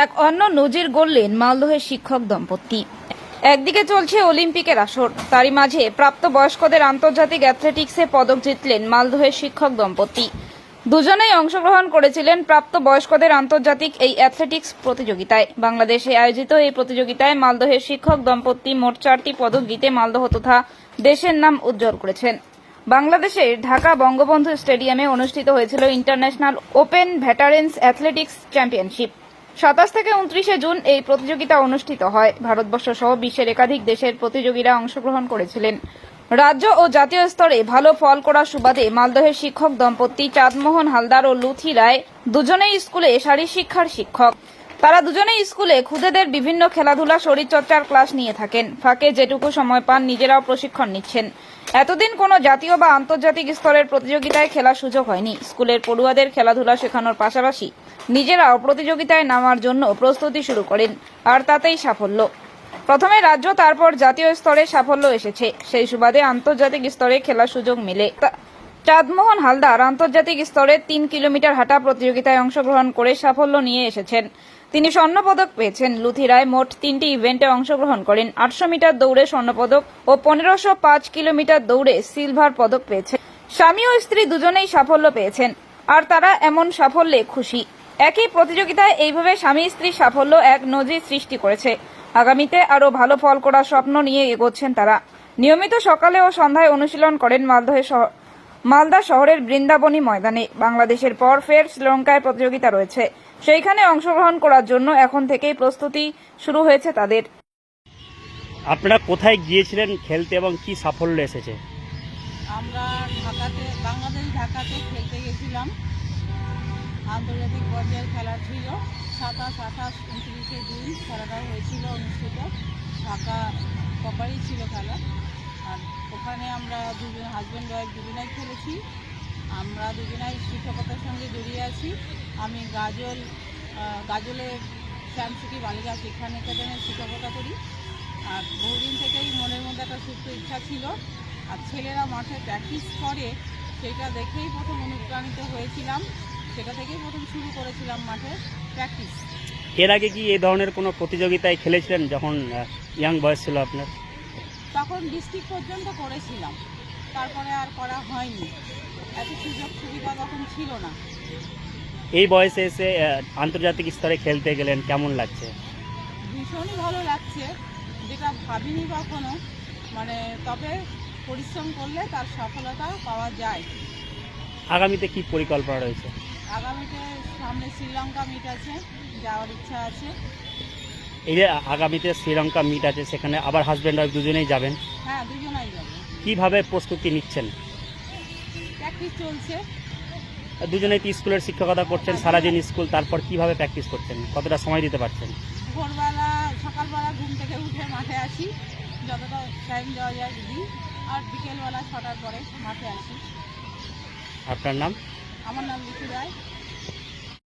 এক অন্য নজির গড়লেন মালদহের শিক্ষক দম্পতি। একদিকে চলছে অলিম্পিকের আসর। তারই মাঝে প্রাপ্ত বয়স্কদের আন্তর্জাতিক অ্যাথলেটিক্সে পদক জিতলেন মালদহের শিক্ষক দম্পতি। দুজনেই অংশগ্রহণ করেছিলেন প্রাপ্ত বয়স্কদের আন্তর্জাতিক এই অ্যাথলেটিক্স প্রতিযোগিতায়। বাংলাদেশে আয়োজিত এই প্রতিযোগিতায় মালদহের শিক্ষক দম্পতি মোট চারটি পদক জিতে মালদহ তথা দেশের নাম উজ্জ্বল করেছেন। বাংলাদেশের ঢাকা বঙ্গবন্ধু স্টেডিয়ামে অনুষ্ঠিত হয়েছিল international open veterans athletics championship. সাতাশ থেকে উনত্রিশে জুন এই প্রতিযোগিতা অনুষ্ঠিত হয়। ভারতবর্ষ সহ বিশ্বের একাধিক দেশের প্রতিযোগীরা অংশগ্রহণ করেছিলেন। রাজ্য ও জাতীয় স্তরে ভালো ফল করার সুবাদে মালদহের শিক্ষক দম্পতি চাঁদমোহন হালদার ও লুথি রায় দুজনেই স্কুলে শারীর শিক্ষার শিক্ষক। তারা দুজনেই স্কুলে খুদেদের বিভিন্ন খেলাধুলা, শরীরচর্চার ক্লাস নিয়ে থাকেন। ফাঁকে যেটুকু সময় পান নিজেরাও প্রশিক্ষণ নিচ্ছেন। এতদিন কোনো জাতীয় বা আন্তর্জাতিক স্তরের প্রতিযোগিতায় খেলার সুযোগ হয়নি। স্কুলের পড়ুয়াদের খেলাধুলা শেখানোর পাশাপাশি নিজেরাও প্রতিযোগিতায় নামার জন্য প্রস্তুতি শুরু করেন, আর তাতেই সাফল্য। প্রথমে রাজ্য, তারপর জাতীয় স্তরে সাফল্য এসেছে। সেই সুবাদে আন্তর্জাতিক স্তরে খেলার সুযোগ মেলে। চাঁদমোহন হালদার আন্তর্জাতিক স্তরে তিন কিলোমিটার হাঁটা প্রতিযোগিতায় অংশগ্রহণ করে সাফল্য নিয়ে এসেছেন। তিনি স্বর্ণপদক পেয়েছেন। লুথি রায় মোট তিনটি ইভেন্টে অংশগ্রহণ করেন। আটশো মিটার দৌড়ে স্বর্ণপদক ও পনেরোশো পাঁচ কিলোমিটার দৌড়ে সিলভার পদক পেয়েছেন। স্বামী ও স্ত্রী দুজনেই সাফল্য পেয়েছেন, আর তারা এমন সাফল্যে খুশি। একই প্রতিযোগিতায় এইভাবে স্বামী স্ত্রীর সাফল্য এক নজির সৃষ্টি করেছে। আগামীতে আরও ভালো ফল করার স্বপ্ন নিয়ে এগোচ্ছেন তারা। নিয়মিত সকালে ও সন্ধ্যায় অনুশীলন করেন মালদহের শহর মালদা শহরের বৃন্দাবনী ময়দানে। বাংলাদেশের পর ফের শ্রীলঙ্কায় প্রতিযোগিতা রয়েছে। সেইখানে অংশগ্রহণ করার জন্য এখন থেকেই প্রস্তুতি শুরু হয়েছে তাদের। আপনারা কোথায় গিয়েছিলেন খেলতে এবং কি সাফল্য এসেছে? আমরা ঢাকাতে বাংলাদেশ ঢাকাতে খেলতে গেছিলাম। আন্তর্জাতিক পর্যায়ের খেলা ছিল। সাতাশ, আঠাশ, উনত্রিশে জুন খেলাটা হয়েছিল অনুষ্ঠিত। ঢাকা কপারই ছিল খেলা। আর ওখানে আমরা দুজন হাজব্যান্ড ওয়াইফ দুজনাই খেলেছি। আমরা দুজনাই শিক্ষকতার সঙ্গে জড়িয়ে আছি। আমি গাজল গাজলে শ্যামসুখী বালিকা শিক্ষা নিকেতনের শিক্ষকতা করি। আর বহুদিন থেকেই মনের মধ্যে একটা সুপ্ত ইচ্ছা ছিল। আর ছেলেরা মাঠে প্র্যাকটিস করে, সেটা দেখেই প্রথম অনুপ্রাণিত হয়েছিলাম। সেটা থেকেই প্রথম শুরু করেছিলাম মাঠে প্র্যাকটিস এর আগে কি এই ধরনের কোনো প্রতিযোগিতায় খেলেছিলেন যখন ইয়াং বয়স ছিল আপনার? তখন ডিস্ট্রিক্ট পর্যন্ত করেছিলাম। তারপরে আর করা হয়নি। এত সুযোগ সুবিধা তখন ছিল না। এই বয়সে এসে আন্তর্জাতিক স্তরে খেলতে গেলেন কেমন লাগছে? ভীষণই ভালো লাগছে। যেটা ভাবিনি কখনো মানে তবে পরিশ্রম করলে তার সফলতা পাওয়া যায়। আগামীতে কি পরিকল্পনা রয়েছে? আগামীতে সামনে শ্রীলঙ্কা মিট আছে যাওয়ার ইচ্ছা আছে। এই যে আগামীতে শ্রীলঙ্কা মিট আছে সেখানে আবার হাজব্যান্ড ওয়াইফ দুজনেই যাবেন। হ্যাঁ দুজনাই যাব। কীভাবে প্রস্তুতি নিচ্ছেন? প্র্যাকটিস চলছে। দুজনেই তো স্কুলের শিক্ষকতা করছেন সারাদিন স্কুল তারপর কীভাবে প্র্যাকটিস করছেন? কতটা সময় দিতে পারছেন? ভোরবেলা সকালবেলা ঘুম থেকে উঠে মাঠে আসি। যতটা টাইম দেওয়া যায় দিই। আর বিকেলবেলা ছটার পরে মাঠে আসি। আপনার নাম? আমার নাম লিখু রায়।